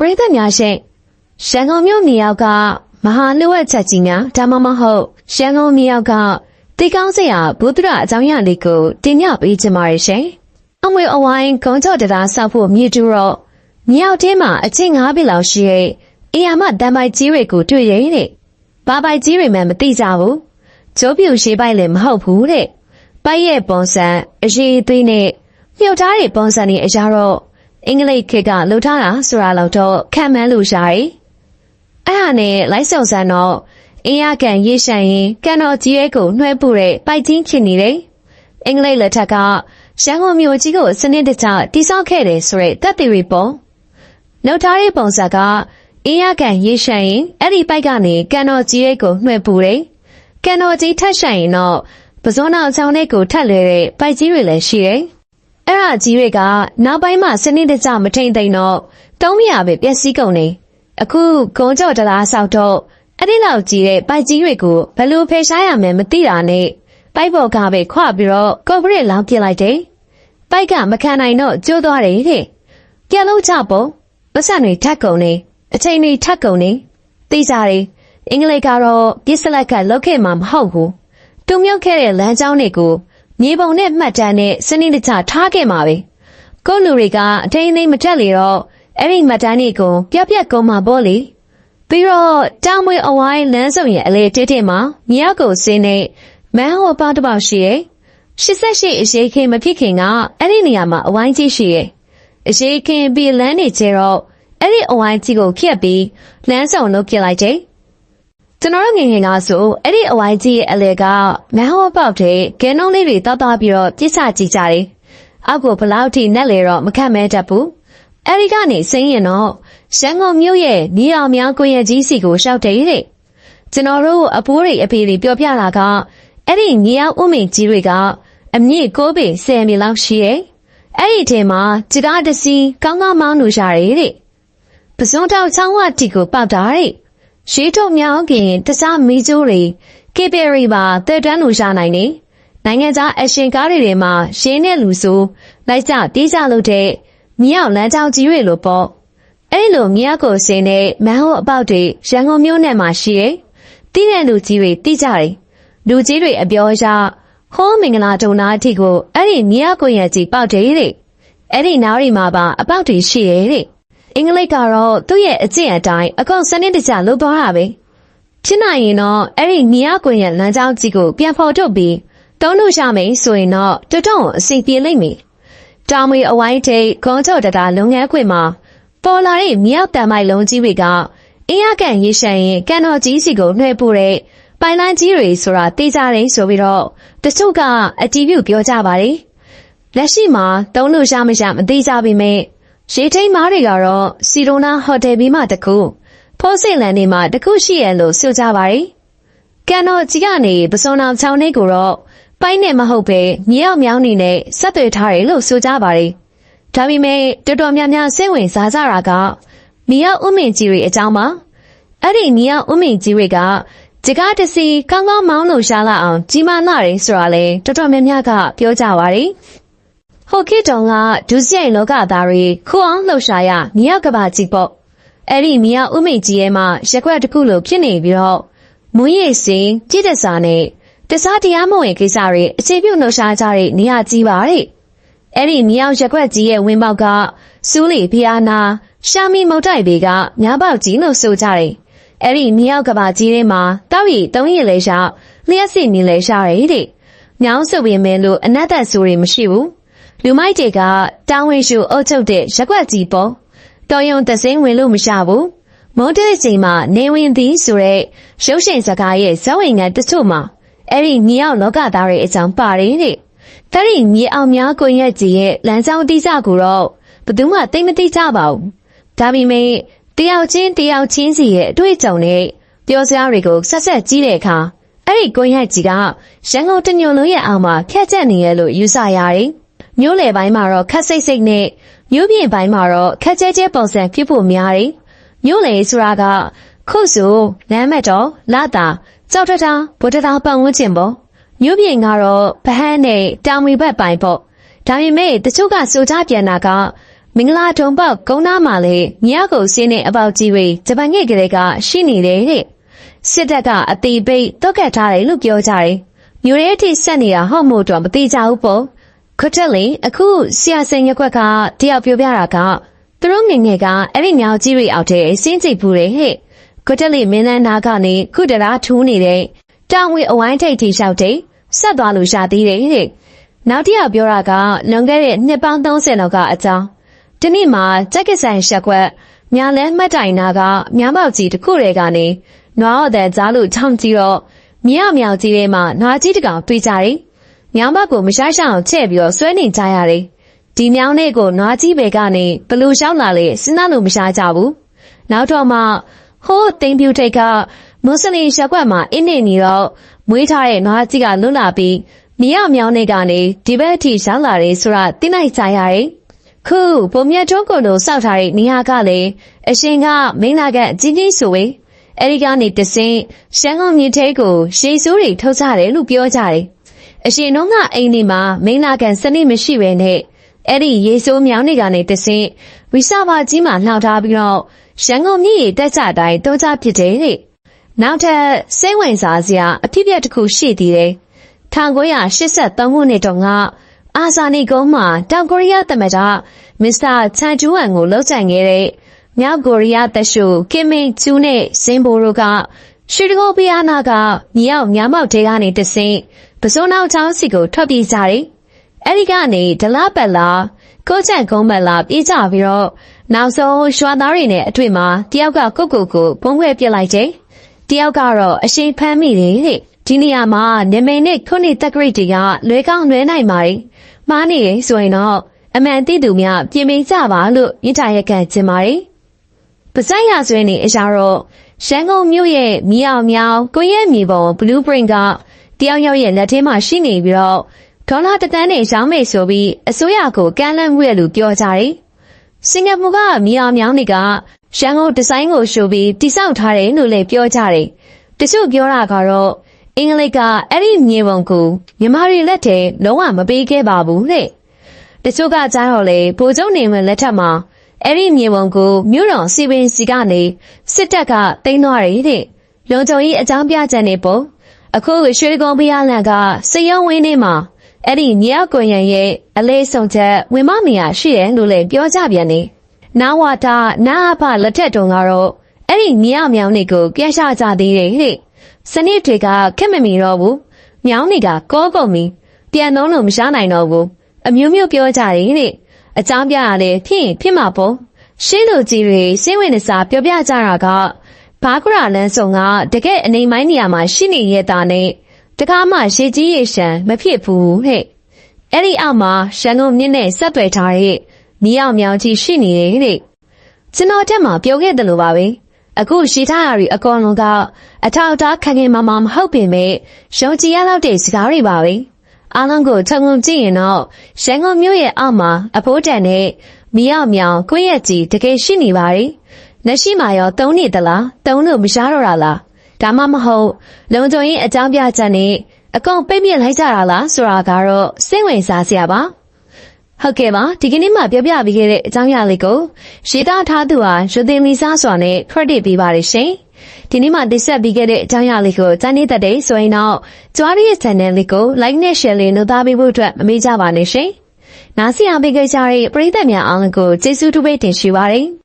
ပရိသတ်များရှင်ရန်ကုန်မြို့မြေရောက်ကမဟာလျှို့ဝှက်ချက်ကြီးများဒါမှမဟုတ်ရန်ကုန်မြေရောက်ကတိတ်ကောင်းစရာဘုဒ္ဓရအကြောင်းအရာလေးကိုတင်ပြပေးချင်ပါတယ်ရှင်။အမွေအဝိုင်းကုန်းချော့တရားဆောက်ဖို့မြေတူတော့မြေရောက်ထဲမှာအချင်း၅ပြီလောက်ရှိရဲ့အေယာမတန်ပိုက်ကြီးတွေကိုတွေ့ရတဲ့။ဘာပိုက်ကြီးတွေမှမသိကြဘူး။ကျိုးပြူရှိပိုက်လည်းမဟုတ်ဘူးတဲ့။ပိုက်ရဲ့ပုံစံအရေးအသွေးနဲ့မြုပ်ထားတဲ့ပုံစံတွေအရာတော့ အင်္ဂလိပ်ခေတ်ကလှုပ်ထားတာဆိုတာတော့တော့ခံမှန်းလို့ရတယ်။အဲ့ဟာနဲ့လိုက်စုံစမ်းတော့အင်းရကန်ရေးရှန်ရင်ကန်တော်ကြီးရဲ့ကိုနှွှဲပူတဲ့ပိုက်ချင်းဖြစ်နေတယ်။အင်္ဂလိပ်လက်ထက်ကရန်ကုန်မြို့ကြီးကိုစနစ်တကျတိစောက်ခဲ့တယ်ဆိုတဲ့တပ်တွေပုံလှုပ်ထားတဲ့ပုံစံကအင်းရကန်ရေးရှန်ရင်အဲ့ဒီပိုက်ကနေကန်တော်ကြီးရဲ့ကိုနှွှဲပူတယ်။ကန်တော်ကြီးထက်ဆိုင်ရင်တော့ပဇွန်နောက်ချောင်းလေးကိုထက်လွယ်တဲ့ပိုက်ကြီးတွေလည်းရှိတယ်။ အဲ့ဒါကြီးတွေကနောက်ပိုင်းမှာစနစ်တကျမထိန်သိမ်းတော့တုံးမရပဲပျက်စီးကုန်နေအခုဂုံကြော်တလားဆောက်တော့အဲ့ဒီလောက်ကြီးတဲ့ပိုက်ကြီးတွေကိုဘယ်လိုဖယ်ရှားရမယ်မသိတာနဲ့ပိုက်ပေါ်ကပဲခွပြီးတော့ကော့ပရက်လောင်းပြလိုက်တယ်ပိုက်ကမခံနိုင်တော့ကျိုးသွားတယ်တဲ့ကြက်လုံးချပေါ့ပတ်စံတွေထက်ကုန်နေအချိန်တွေထက်ကုန်နေသိကြတယ်အင်္ဂလိပ်ကတော့ပြစ်စလက်ကလောက်ခဲ့မှာမဟုတ်ဘူးတုံမြုပ်ခဲ့တဲ့လမ်းကြောင်းတွေကို မြေပုံနဲ့မှတ်တမ်းနဲ့စနစ်တကျထားခဲ့မှာပဲကိုယ့်လူတွေကအထိန်သိမ်းမတက်လေတော့အဲ့ဒီမှတ်တမ်းတွေကိုပြပြကုန်မှာပေါ့လေပြီးတော့တောင်မွေအဝိုင်းလမ်းစုံရဲ့အလေတိတိမှာမြောက်ကိုစင်းနေမန်းဟောပေါတစ်ပေါက်ရှိရဲ့88အရေးခင်မဖြစ်ခင်ကအဲ့ဒီနေရာမှာအဝိုင်းကြီးရှိရဲ့အရေးခင်ပြီးလမ်းနေကျတော့အဲ့ဒီအဝိုင်းကြီးကိုခက်ပြီးလမ်းစုံလုပ်ပြလိုက်တယ် ကျွန်တော်တို့ငယ်ငယ်ကဆိုအဲ့ဒီအဝိုင်းကြီးရဲ့အလေကမန်းဟောပေါက်တဲ့ကဲနှုံးလေးတွေတောက်တောက်ပြီးတော့ပြစ်စကြည့်ကြတယ်အောက်ကိုဘလောက်ထိနဲ့လေတော့မခတ်မဲတတ်ဘူးအဲဒီကနေစိမ့်ရင်တော့ရန်ကုန်မြို့ရဲ့နေအောင်များကိုရဲ့ကြီးစီကိုရှောက်တယ်တဲ့ကျွန်တော်တို့အဖိုးတွေအဖေတွေပြောပြတာကအဲ့ဒီမြေအောင်ဥမင်ကြီးတွေကအမြင့်ကိုပေ10မီလောက်ရှိရဲ့အဲ့ဒီထဲမှာจิကားတစီကောင်းကောင်းမောင်းလို့ရတယ်တဲ့ပစွန်တောက်ချောင်းဝတီကိုပေါက်တာတဲ့ ရှေးထုတ်မြောင်းခင်တခြားမီးကျိုးတွေကေပရီပါတက်တန်းလို့ရနိုင်နေနိုင်ငံသားအရှင်ကားတွေထဲမှာရှင်းတဲ့လူဆိုလိုက်ကြပြေးကြလို့တဲ့မြောက်လမ်းကြောင်းကြီးတွေလို့ပေါ့အဲ့လိုမြောက်ကိုစင်းတဲ့မန်းဟိုအပေါက်တွေရန်ကုန်မြို့နယ်မှာရှိရဲ့တိတဲ့လူကြီးတွေတိကြတယ်လူကြီးတွေအပြောအရဟောမင်္ဂလာတုံနာအထိကိုအဲ့ဒီမြောက်ကိုရဲ့ကြီးပေါက်တယ်တဲ့အဲ့ဒီနားရီမှာပါအပေါက်တွေရှိရဲ့တဲ့ အင်္ဂလိပ်ကတော့သူ့ရဲ့အကျင့်အတိုင်းအကောင်စနစ်တကျလုပ်သွားတာပဲဖြစ်နိုင်ရင်တော့အဲ့ဒီမြောက်ကိုရဲ့လမ်းကြောင်းကြီးကိုပြန်ဖော်ထုတ်ပြီးတုံးလို့ရမယ်ဆိုရင်တော့တတုံအစီပြေလိမ့်မယ်တောင်မွေအဝိုင်းထိတ်ဂုံချော့တတာလုပ်ငန်းခွင်မှာပေါ်လာတဲ့မြောက်တန်မိုက်လုံးကြီးတွေကအင်းရကန်ရေရှမ်းရင်ကန်တော်ကြီးစီကိုနှွှဲပို့တဲ့ပိုင်လိုင်းကြီးတွေဆိုတာသိကြတယ်ဆိုပြီးတော့တချို့ကအတီးပြုတ်ပြောကြပါတယ်လက်ရှိမှာတုံးလို့ရမရမသိကြပေမဲ့ ရေထိန်မားတွေကတော့စီရိုနာဟိုတယ်ဘီမှတခုဖိုးစိတ်လန်နေမှာတခုရှိရလို့ဆိုကြပါတယ်ကန်တော်ကြီးကနေပစုံအောင်ချောင်းလေးကိုတော့ပိုင်းနဲ့မဟုတ်ပဲမြေအောင်မြောင်းနေနဲ့ဆက်သွယ်ထားတယ်လို့ဆိုကြပါတယ်။ဒါပေမဲ့တော်တော်များများစိတ်ဝင်စားကြတာကမြေအောင်ဥမင်ကြီးတွေအကြောင်းပါ။အဲ့ဒီမြေအောင်ဥမင်ကြီးတွေကဒီကားတစီကောင်းကောင်းမောင်းလို့ရှားလာအောင်ကြီးမားလာတယ်ဆိုတာလေတော်တော်များများကပြောကြပါတယ်။ ဟုတ်ခေတုံကဒုစရိုက်လောကသားတွေခူအောင်လှုပ်ရှားရမြေအောင်ကဘာကြီးပေါ့။အဲ့ဒီမြေအောင်ဥမင်ကြီးရဲ့မှာရက်ွက်တစ်ခုလိုဖြစ်နေပြီးတော့မွေးရည်စင်ကြည့်တဲ့စာနဲ့တစားတရားမဝင်ကိစ္စတွေအခြေပြုနှုတ်ရှားကြတဲ့နေရာကြီးပါတဲ့အဲ့ဒီမြောက်ရက်ွက်ကြီးရဲ့ဝင်းပေါက်ကစူးလီဖီယာနာရှာမီမုတ်တိုက်ဘေကမြားပေါက်ကြီးလို့ဆိုကြတယ်အဲ့ဒီမြောက်ကဘာကြီးထဲမှာတောက်ရီသုံးရီလဲရှာလျှက်စီနေလဲရှာတယ်တဲ့ညောင်းစုပ်ရင်မဲလို့အနတ်သက်ဆိုတွေမရှိဘူး လူမိုက်တွေကတောင်းဝင်းရှူအုပ်ချုပ်တဲ့ရက်ွက်ကြီးပေါ့တော်ယုံသစင်းဝင်လို့မရှာဘူးမုန်းတဲ့ချိန်မှာနေဝင်သည်ဆိုတဲ့ရုပ်ရှင်စကားရဲ့ဇဝင်ငံတချို့မှာအဲ့ဒီမြေအောင်လောကသားတွေအကြောင်းပါတယ်တဲ့။ဒါရီမြေအောင်များကိုရက်ကြီးရဲ့လမ်းကြောင်းတိကျကိုတော့ဘယ်သူမှသိမသိကြပါဘူး။ဒါပေမဲ့တယောက်ချင်းတယောက်ချင်းစီရဲ့အတွေ့အကြုံနဲ့ပြောစရာတွေကိုဆက်ဆက်ကြည့်တဲ့အခါအဲ့ဒီကိုရက်ကြီးကရန်ကုန်တညွန်လုံးရဲ့အောင်မှာဖြတ်ချက်နေရလို့ယူဆရတယ်။ မျိုးလေပိုင်းမှာတော့ခက်စိတ်စိတ်နဲ့မျိုးပြင်ပိုင်းမှာတော့ခက်ကျဲကျဲပုံစံဖြစ်ဖို့များတယ်။မျိုးလေဆိုတာကခုဆိုလမ်းမတော်လာတာကြောက်တတာဗုဒ္ဓတာပတ်ဝန်းကျင်ပေါ့မြို့ပြင်ကတော့ဗဟန်းနဲ့တောင်မီဘက်ပိုင်းပေါ့ဒါပေမဲ့တချို့ကစိုးကြပြန်တာကမင်္ဂလာထုံပေါက်ကုန်းသားမှာလေမြောက်ကိုစင်းတဲ့အပေါက်ကြီးတွေဂျပန်ငယ်ကလေးကရှိနေတယ်တဲ့စစ်တပ်ကအတိပိတ်တုတ်ကတ်ထားတယ်လို့ပြောကြတယ်မြို့ရဲအထိဆက်နေတာဟုတ်မို့တော့မသိကြဘူးပေါ့ ခွတ်တက်လေအခုဆရာစင်ရက်ွက်ကတယောက်ပြောပြတာကသူတို့ငယ်ငယ်ကအဲ့ဒီမြောက်ကြီးတွေအောက်ထဲစင်းကြည့်ဘူးတယ်ဟဲ့ခွတ်တက်လေမင်းသားနာကနေခုတရာထူးနေတဲ့တောင်ဝေအဝိုင်းထိတ်ထိလျှောက်တဲ့ဆက်သွားလို့ရှာသေးတယ်ဟဲ့နောက်တစ်ယောက်ပြောတာကလွန်ခဲ့တဲ့နှစ်ပေါင်း30လောက်ကအကြောင်းဒီနေ့မှာကြက်ကဆိုင်ရှက်ကွက်ညာလဲမှတ်တိုင်နာကမြမောက်ကြီးတစ်ခုတည်းကနေနွားတော်တဲ့ကြားလို့ချောင်းကြည့်တော့မြောက်မြောက်ကြီးထဲမှာနွားကြီးတစ်ကောင်တွေ့ကြတယ်။ မြောင်ဘက်ကိုမရှိုက်ရှောင်ချဲ့ပြီးတော့ဆွဲနေကြရတယ်။ဒီမြောင်လေးကိုနွားကြီးဘယ်ကနေဘလို့ရှောက်လာလဲစဉ်းစားလို့မရှားကြဘူး။နောက်တော့မှဟိုးသိမ့်ပြူထိတ်ကမွတ်စလင်ရှက်ကွက်မှာအင်းနေနေတော့မွေးထားတဲ့နွားကြီးကလွတ်လာပြီးမြောက်မြောင်နေကနေဒီဘက်အထိရောက်လာတယ်ဆိုတာသိနိုင်ကြရတယ်။ခုပုံမြတ်တုံးကိုလိုစောက်ထားတဲ့နေရာကလည်းအရှင်ကမိန်းလာကအကြီးကြီးဆိုဝေးအဲဒီကနေတဆင်းရှမ်းကုန်းမြစ်ထဲကိုရှေးစိုးတွေထုတ်ကြတယ်လို့ပြောကြတယ် အရှင်တို့ကအိမ်ဒီမှာမိန်းလာကန်စနစ်မရှိပဲနဲ့အဲ့ဒီရေစိုးမြောင်းတွေကနေတဆင်းဝိစာဘာကြီးမှာနှောက်ထားပြီးတော့ရှမ်းကုန်းမြစ်ရေတက်ကြတိုင်းတောကြဖြစ်တယ်တဲ့နောက်ထပ်စိတ်ဝင်စားစရာအဖြစ်အပျက်တစ်ခုရှိသေးတယ်1983ခုနှစ်တုန်းကအာဇာနည်ကုန်းမှာတောင်ကိုရီးယားသမ္မတမစ္စတာချန်ကျူဝမ်ကိုလှုပ်ကြံခဲ့တဲ့မြောက်ကိုရီးယားသက်ရှိုကင်မင်ကျူးနဲ့ဇင်ဘိုတို့ကရွှေတကောပီယာနာကမြောက်မြမောက်တဲကနေတဆင့် ပစိုးနောက်ချောင်းစီကိုထွက်ပြေးကြတယ်။အဲဒီကနေဒလပက်လာကိုချန်ကုန်းမလာပြေးကြပြီးတော့နောက်ဆုံးရွာသားတွေနဲ့အတွေ့မှာတယောက်ကကိုကိုကိုဖုံးခွဲပြစ်လိုက်တယ်။တယောက်ကတော့အရှိန်ဖမ်းမိတယ်တဲ့။ဒီနေရာမှာနေမိန်နဲ့ခုနှစ်တက်ကရိတ်တွေကလွဲကောင်းလွဲနိုင်ပါတယ်။မှားနေရင်ဆိုရင်တော့အမှန်သိသူများပြင်ပကြပါလို့မြစ်တာရက်ကန်ကျင်ပါတယ်။ပါဇက်ရဆွဲနေအရာတော့ရှမ်းကုန်းမြို့ရဲ့မြေအောင်မြောင်ကိုရဲ့မြေပုံ blueprint က တယောက်ယောက်ရဲ့လက်ထဲမှာရှိနေပြီးတော့ဒေါ်လာတစ်သန်းနဲ့ရောင်းမယ်ဆိုပြီးအစိုးရကိုကမ်းလှမ်းမှုရလို့ပြောကြတယ်။စင်ကာပူကမြေအောင်မြောင်တွေကရှမ်းကုန်းဒီဇိုင်းကိုရှိုးပြီးတိစောက်ထားတယ်လို့လည်းပြောကြတယ်။တချို့ပြောတာကတော့အင်္ဂလိပ်ကအဲ့ဒီမြေပုံကိုမြန်မာတွေလက်ထဲလုံးဝမပေးခဲ့ပါဘူးတဲ့။တချို့ကကြားတော့လေဗိုလ်ချုပ်နေဝင်လက်ထက်မှာအဲ့ဒီမြေပုံကိုမြို့တော်စီပင်စီကနေစစ်တပ်ကတင်းသွားတယ်တဲ့။လုံခြုံရေးအကြောင်းပြချက်နေပုံ အခုရွှေကုန်းဖျားလန်ကစရုံဝင်းနေမှာအဲ့ဒီမြေအောက်ကွန်ရံရဲ့အလေးဆုံးချက်ဝင်မနေရရှိတယ်လို့လည်းပြောကြပြန်နေ။နာဝတာနာအဖလက်ထက်တုန်းကတော့အဲ့ဒီမြေအောက်မြောင်တွေကိုပြရှကြသေးတယ်တဲ့။စနစ်တွေကခက်မမီတော့ဘူး။မြောင်တွေကကောကုန်ပြီ။ပြန်တော့လို့မရှားနိုင်တော့ဘူး။အမျိုးမျိုးပြောကြတယ်တဲ့အကြောင်းပြရတယ်ဖြစ်ရင်ဖြစ်မှာပေါ့ရှင်းလူကြီးတွေစိတ်ဝင်စားပြောပြကြတာက ဘာကရာလန်းစုံကတကယ်အနေမိုင်းနေရာမှာရှိနေရတာနဲ့တကားမှရေကြီးရေရှမ်းမဖြစ်ဘူးဟဲ့အဲ့ဒီအောက်မှာရှန်ကုန်မြင့်နဲ့ဆက်သွယ်ထားတဲ့နီးအောင်မြောင်ကြီးရှိနေတယ်တဲ့ကျွန်တော်တက်မှာပြောခဲ့တယ်လို့ပါပဲအခုရှိထားရအကောင်လုံးကအထောက်အထားခံခင်မမမဟုတ်ပေမဲ့ရုံကြည်ရလောက်တဲ့စကားတွေပါပဲအားလုံးကိုခြုံငုံကြည့်ရင်တော့ရန်ကုန်မြို့ရဲ့အောက်မှာအဖိုးတန်နဲ့မီရောက်မြောင်ကိုယ့်ရဲ့ကြီးတကယ်ရှိနေပါ रे လက်ရှိမှာရောတုံးနေသလားတုံးလို့မရှားတော့တာလားဒါမှမဟုတ်လုံခြုံရေးအကြောင်းပြချက်နဲ့အကောင်ပိတ်ပြစ်လိုက်ကြတာလားဆိုတာကတော့စိတ်ဝင်စားစရာပါဟုတ်ကဲ့ပါဒီကနေ့မှပြောပြပေးခဲ့တဲ့အကြောင်းအရာလေးကိုရေးသားထားသူဟာယူသင်လီစာစွာနဲ့ credit ပေးပါရရှင်ဒီနေ့မှတင်ဆက်ပေးခဲ့တဲ့အကြောင်းအရာလေးကိုကြားနေတတ်တဲ့ဆိုရင်တော့ကြွားရဲ့ channel လေးကို like နဲ့ share လေးလုပ်သားပေးဖို့အတွက်မမေ့ကြပါနဲ့ရှင်နားဆင်အားပေးကြတဲ့ပရိသတ်များအားလုံးကိုကျေးဇူးတူပဲတင်ရှိပါရစေ